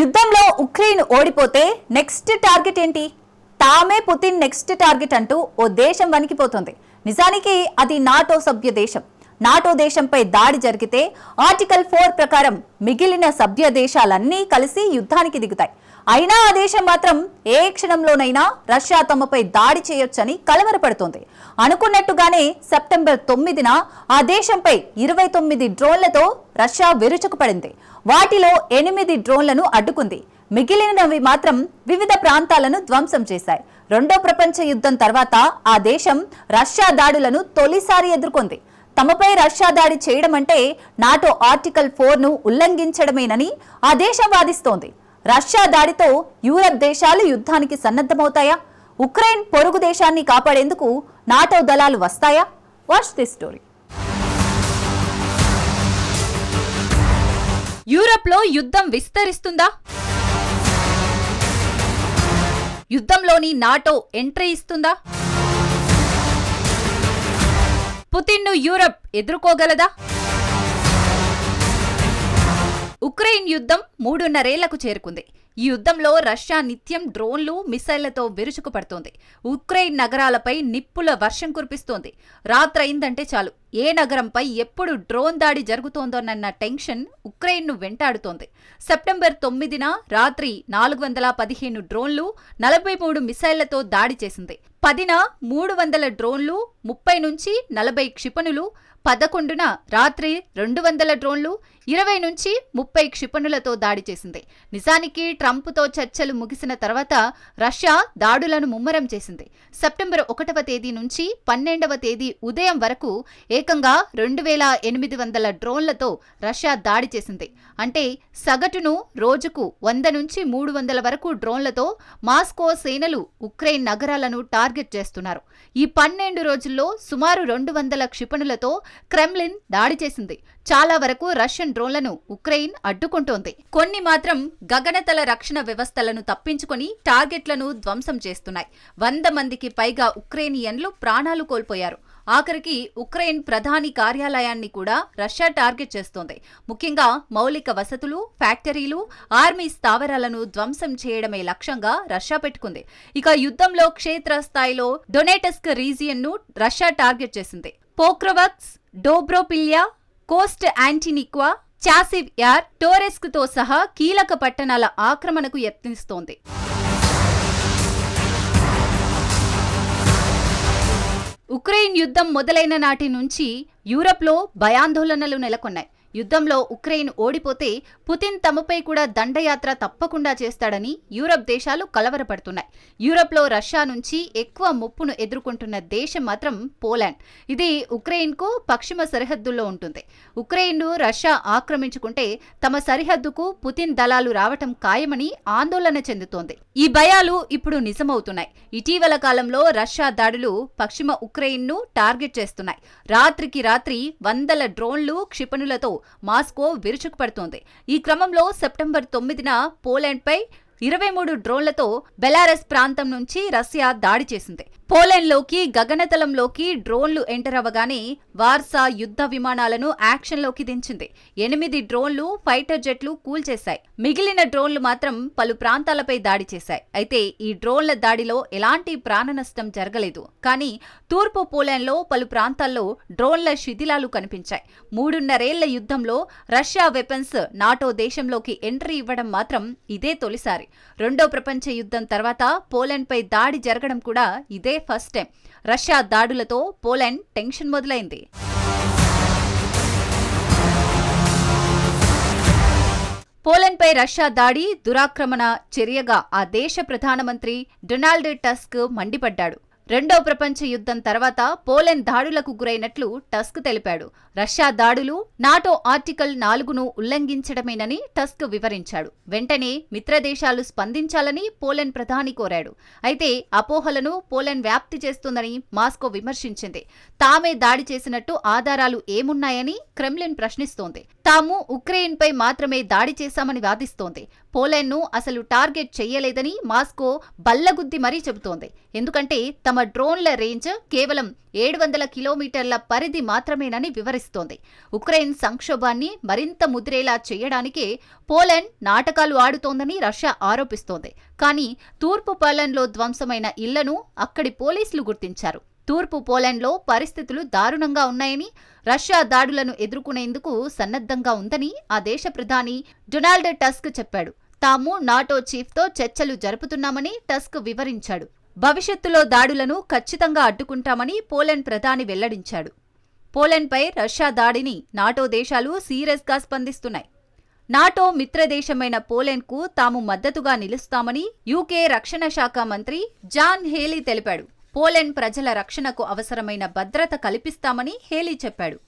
యుద్ధంలో ఉక్రెయిన్ ఓడిపోతే next target ఏంటి? తామే పుతిన్ నెక్స్ట్ టార్గెట్ అంటూ ఓ దేశం వణికిపోతుంది. నిజానికి అది నాటో సభ్య దేశం. నాటో దేశంపై దాడి జరిగితే ఆర్టికల్ ఫోర్ ప్రకారం మిగిలిన సభ్య దేశాలన్నీ కలిసి యుద్ధానికి దిగుతాయి. అయినా ఆ దేశం మాత్రం ఏ క్షణంలోనైనా రష్యా తమపై దాడి చేయొచ్చని కలవరపడుతోంది. అనుకున్నట్టుగానే సెప్టెంబర్ తొమ్మిదిన ఆ దేశంపై ఇరవై తొమ్మిది డ్రోన్లతో రష్యా విరుచుకుపడింది వాటిలో ఎనిమిది డ్రోన్లను అడ్డుకుంది. మిగిలినవి మాత్రం వివిధ ప్రాంతాలను ధ్వంసం చేశాయి. రెండో ప్రపంచ యుద్ధం తర్వాత ఆ దేశం రష్యా దాడులను తొలిసారి ఎదుర్కొంది. తమపై రష్యా దాడి చేయడం అంటే నాటో ఆర్టికల్ ఫోర్ను ఉల్లంఘించడమేనని ఆ దేశం వాదిస్తోంది. రష్యా దాడితో యూరప్ దేశాలు యుద్ధానికి సన్నద్ధమవుతాయా? ఉక్రెయిన్ పొరుగు దేశాన్ని కాపాడేందుకు నాటో దళాలు వస్తాయా? Watch this story. యూరప్లో యుద్ధం విస్తరిస్తుందా? యుద్ధంలోని నాటో ఎంట్రీ ఇస్తుందా? పుతిన్ను యూరప్ ఎదుర్కోగలదా? ఉక్రెయిన్ యుద్ధం మూడున్నరేళ్ళకు చేరుకుంది. ఈ యుద్ధంలో రష్యా నిత్యం డ్రోన్లు మిసైళ్ళతో విరుచుకుపడుతోంది. ఉక్రెయిన్ నగరాలపై నిప్పుల వర్షం కురిపిస్తోంది. రాత్రయిందంటే చాలు. ఏ నగరంపై ఎప్పుడు డ్రోన్ దాడి జరుగుతోందోనన్న టెన్షన్ ఉక్రెయిన్ను వెంటాడుతోంది. సెప్టెంబర్ తొమ్మిదిన రాత్రి నాలుగు వందల పదిహేను డ్రోన్లు నలభై మూడు మిసైళ్ళతో దాడి చేసింది. పదిన మూడు వందల డ్రోన్లు ముప్పై నుంచి నలభై క్షిపణులు పదకొండున రాత్రి రెండు వందల డ్రోన్లు ఇరవై నుంచి ముప్పై క్షిపణులతో దాడి చేసింది. నిజానికి ట్రంప్తో చర్చలు ముగిసిన తర్వాత రష్యా దాడులను ముమ్మరం చేసింది. సెప్టెంబర్ ఒకటవ తేదీ నుంచి పన్నెండవ తేదీ ఉదయం వరకు ఏకంగా రెండు వేల ఎనిమిది వందల డ్రోన్లతో రష్యా దాడి చేసింది. అంటే సగటును రోజుకు వంద నుంచి మూడు వందల వరకు డ్రోన్లతో మాస్కో సేనలు ఉక్రెయిన్ నగరాలను టార్గెట్ చేస్తున్నారు. ఈ పన్నెండు రోజుల్లో సుమారు రెండు వందల క్షిపణులతో క్రెమ్లిన్ దాడి చేసింది. చాలా వరకు రష్యన్ డ్రోన్లను ఉక్రెయిన్ అడ్డుకుంటోంది. కొన్ని మాత్రం గగనతల రక్షణ వ్యవస్థలను తప్పించుకొని టార్గెట్లను ధ్వంసం చేస్తున్నాయి. వంద మందికి పైగా ఉక్రెయినియన్లు ప్రాణాలు కోల్పోయారు. ఆఖరికి ఉక్రెయిన్ ప్రధాని కార్యాలయాన్ని కూడా రష్యా టార్గెట్ చేస్తోంది. ముఖ్యంగా మౌలిక వసతులు ఫ్యాక్టరీలు ఆర్మీ స్థావరాలను ధ్వంసం చేయడమే లక్ష్యంగా రష్యా పెట్టుకుంది. ఇక యుద్ధంలో క్షేత్రస్థాయిలో డొనేటస్క్ రీజియన్ను రష్యా టార్గెట్ చేసింది. పోక్రోవక్స్ డోబ్రోపిల్యా కోస్ట్ యాంటినిక్వా చాసివ్ యార్ టోరెస్క్తో సహా కీలక పట్టణాల ఆక్రమణకు యత్నిస్తోంది. ఉక్రెయిన్ యుద్ధం మొదలైన నాటి నుంచి యూరప్లో భయాందోళనలు నెలకొన్నాయి. యుద్ధంలో ఉక్రెయిన్ ఓడిపోతే పుతిన్ తమపై కూడా దండయాత్ర తప్పకుండా చేస్తాడని యూరప్ దేశాలు కలవరపడుతున్నాయి. యూరప్లో రష్యా నుంచి ఎక్కువ ముప్పును ఎదుర్కొంటున్న దేశం మాత్రం పోలాండ్. ఇది ఉక్రెయిన్కు పశ్చిమ సరిహద్దుల్లో ఉంటుంది. ఉక్రెయిన్ను రష్యా ఆక్రమించుకుంటే తమ సరిహద్దుకు పుతిన్ దళాలు రావటం ఖాయమని ఆందోళన చెందుతోంది. ఈ భయాలు ఇప్పుడు నిజమవుతున్నాయి. ఇటీవల కాలంలో రష్యా దాడులు పశ్చిమ ఉక్రెయిన్ను టార్గెట్ చేస్తున్నాయి. రాత్రికి రాత్రి వందల డ్రోన్లు క్షిపణులతో మాస్కో విరుచుకుపడుతోంది. ఈ క్రమంలో సెప్టెంబర్ తొమ్మిదిన పోలాండ్పై ఇరవై మూడు డ్రోన్లతో బెలారస్ ప్రాంతం నుంచి రష్యా దాడి చేసింది. పోలాండ్లోకి గగనతలంలోకి డ్రోన్లు ఎంటర్ అవ్వగానే వార్సా యుద్ధ విమానాలను యాక్షన్లోకి దించింది. ఎనిమిది డ్రోన్లు ఫైటర్ జెట్లు కూల్చేశాయి. మిగిలిన డ్రోన్లు మాత్రం పలు ప్రాంతాలపై దాడి చేశాయి. అయితే ఈ డ్రోన్ల దాడిలో ఎలాంటి ప్రాణ నష్టం జరగలేదు. కానీ తూర్పు పోలాండ్లో పలు ప్రాంతాల్లో డ్రోన్ల శిథిలాలు కనిపించాయి. మూడున్నరేళ్ళ యుద్ధంలో రష్యా వెపన్స్ నాటో దేశంలోకి ఎంట్రీ ఇవ్వడం మాత్రం ఇదే తొలిసారి. రెండో ప్రపంచ యుద్ధం తర్వాత పోలాండ్పై దాడి జరగడం కూడా ఇదే ఫస్ట్ టైం. రష్యా దాడులతో పోలాండ్ టెన్షన్ మొదలైంది. పోలాండ్పై రష్యా దాడి దురాక్రమణ చర్యగా ఆ దేశ ప్రధానమంత్రి డొనాల్డ్ టస్క్ మండిపడ్డాడు. రెండో ప్రపంచ యుద్ధం తర్వాత పోలెండ్ దాడులకు గురైనట్లు టస్క్ తెలిపాడు. రష్యా దాడులు నాటో ఆర్టికల్ నాలుగును ఉల్లంఘించడమేనని టస్క్ వివరించాడు. వెంటనే మిత్రదేశాలు స్పందించాలని పోలెండ్ ప్రధాని కోరాడు. అయితే అపోహలను పోలెండ్ వ్యాప్తి చేస్తుందని మాస్కో విమర్శించింది. తామే దాడి చేసినట్టు ఆధారాలు ఏమున్నాయని క్రెమ్లిన్ ప్రశ్నిస్తోంది. తాము ఉక్రెయిన్పై మాత్రమే దాడి చేశామని వాదిస్తోంది. పోలెండ్ను అసలు టార్గెట్ చేయలేదని మాస్కో బల్లగుద్ది మరీ చెబుతోంది. ఎందుకంటే తమ తమ డ్రోన్ల రేంజ్ కేవలం ఏడు వందల కిలోమీటర్ల పరిధి మాత్రమేనని వివరిస్తోంది. ఉక్రెయిన్ సంక్షోభాన్ని మరింత ముదిరేలా చేయడానికే పోలాండ్ నాటకాలు ఆడుతోందని రష్యా ఆరోపిస్తోంది. కానీ తూర్పు పోలాండ్లో ధ్వంసమైన ఇళ్ళను అక్కడి పోలీసులు గుర్తించారు. తూర్పు పోలాండ్లో పరిస్థితులు దారుణంగా ఉన్నాయని రష్యా దాడులను ఎదుర్కొనేందుకు సన్నద్ధంగా ఉందని ఆ దేశ ప్రధాని డొనాల్డ్ టస్క్ చెప్పాడు. తాము నాటో చీఫ్తో చర్చలు జరుపుతున్నామని టస్క్ వివరించాడు. భవిష్యత్తులో దాడులను ఖచ్చితంగా అడ్డుకుంటామని పోలాండ్ ప్రధాని వెల్లడించాడు. పోలాండ్పై రష్యా దాడిని నాటో దేశాలు సీరియస్గా స్పందిస్తున్నాయి. నాటో మిత్రదేశమైన పోలాండ్కు తాము మద్దతుగా నిలుస్తామని యూకే రక్షణ శాఖ మంత్రి జాన్ హేలీ తెలిపాడు. పోలాండ్ ప్రజల రక్షణకు అవసరమైన భద్రత కల్పిస్తామని హేలీ చెప్పాడు.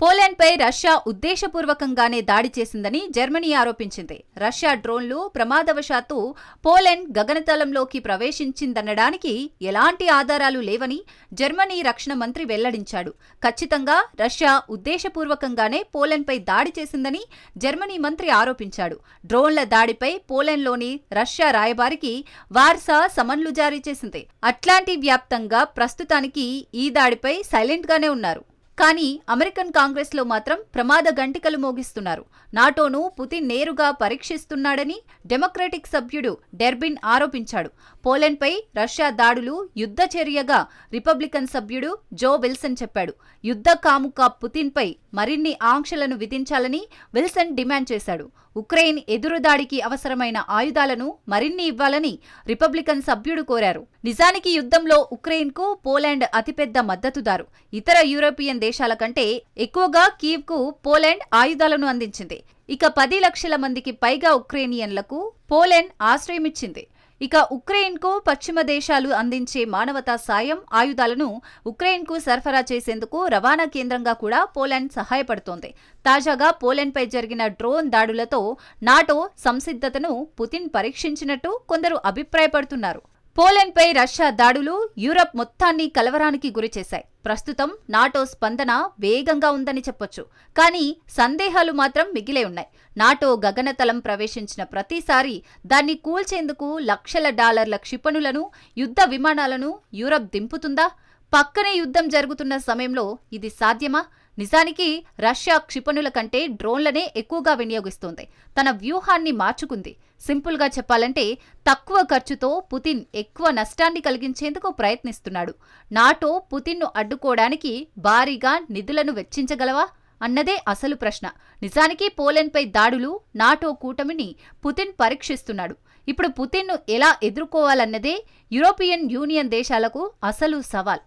పోలాండ్పై రష్యా ఉద్దేశపూర్వకంగానే దాడి చేసిందని జర్మనీ ఆరోపించింది. రష్యా డ్రోన్లు ప్రమాదవశాత్తు పోలాండ్ గగనతలంలోకి ప్రవేశించిందనడానికి ఎలాంటి ఆధారాలు లేవని జర్మనీ రక్షణ మంత్రి వెల్లడించాడు. ఖచ్చితంగా రష్యా ఉద్దేశపూర్వకంగానే పోలాండ్పై దాడి చేసిందని జర్మనీ మంత్రి ఆరోపించాడు. డ్రోన్ల దాడిపై పోలాండ్లోని రష్యా రాయబారికి వార్సా సమన్లు జారీ చేసింది. అట్లాంటి వ్యాప్తంగా ప్రస్తుతానికి ఈ దాడిపై సైలెంట్గానే ఉన్నారు. కానీ అమెరికన్ కాంగ్రెస్లో మాత్రం ప్రమాద గంటికలు మోగిస్తున్నారు. నాటోను పుతిన్ నేరుగా పరీక్షిస్తున్నాడని డెమోక్రటిక్ సభ్యుడు డెర్బిన్ ఆరోపించాడు. పోలెండ్పై రష్యా దాడులు యుద్ధ చర్యగా రిపబ్లికన్ సభ్యుడు జో విల్సన్ చెప్పాడు. యుద్ధ కాముక పుతిన్పై మరిన్ని ఆంక్షలను విధించాలని విల్సన్ డిమాండ్ చేశాడు. ఉక్రెయిన్ ఎదురుదాడికి అవసరమైన ఆయుధాలను మరిన్ని ఇవ్వాలని రిపబ్లికన్ సభ్యుడు కోరారు. నిజానికి యుద్ధంలో ఉక్రెయిన్కు పోలాండ్ అతిపెద్ద మద్దతుదారు. ఇతర యూరోపియన్ దేశాల కంటే ఎక్కువగా కీవ్కు పోలాండ్ ఆయుధాలను అందించింది. ఇక పది లక్షల మందికి పైగా ఉక్రేనియన్లకు పోలాండ్ ఆశ్రయమిచ్చింది. ఇక ఉక్రెయిన్కు పశ్చిమ దేశాలు అందించే మానవతా సాయం ఆయుధాలను ఉక్రెయిన్కు సరఫరా చేసేందుకు రవాణా కేంద్రంగా కూడా పోలాండ్ సహాయపడుతోంది. తాజాగా పోలాండ్పై జరిగిన డ్రోన్ దాడులతో నాటో సంసిద్ధతను పుతిన్ పరీక్షించినట్టు కొందరు అభిప్రాయపడుతున్నారు. పోలాండ్పై రష్యా దాడులు యూరప్ మొత్తాన్ని కలవరానికి గురిచేశాయి ప్రస్తుతం నాటో స్పందన వేగంగా ఉందని చెప్పొచ్చు. కానీ సందేహాలు మాత్రం మిగిలే ఉన్నాయి. నాటో గగనతలం ప్రవేశించిన ప్రతిసారి దాన్ని కూల్చేందుకు లక్షల డాలర్ల క్షిపణులను యుద్ధ విమానాలను యూరప్ దింపుతుందా? పక్కనే యుద్ధం జరుగుతున్న సమయంలో ఇది సాధ్యమా? నిజానికి రష్యా క్షిపణుల కంటే డ్రోన్లనే ఎక్కువగా వినియోగిస్తోంది. తన వ్యూహాన్ని మార్చుకుంది. సింపుల్గా చెప్పాలంటే తక్కువ ఖర్చుతో పుతిన్ ఎక్కువ నష్టాన్ని కలిగించేందుకు ప్రయత్నిస్తున్నాడు. నాటో పుతిన్ను అడ్డుకోవడానికి భారీగా నిధులను వెచ్చించగలవా? అన్నదే అసలు ప్రశ్న. నిజానికి పోలెండ్పై దాడులు నాటో కూటమిని పుతిన్ పరీక్షిస్తున్నాడు. ఇప్పుడు పుతిన్ను ఎలా ఎదుర్కోవాలన్నదే యూరోపియన్ యూనియన్ దేశాలకు అసలు సవాల్.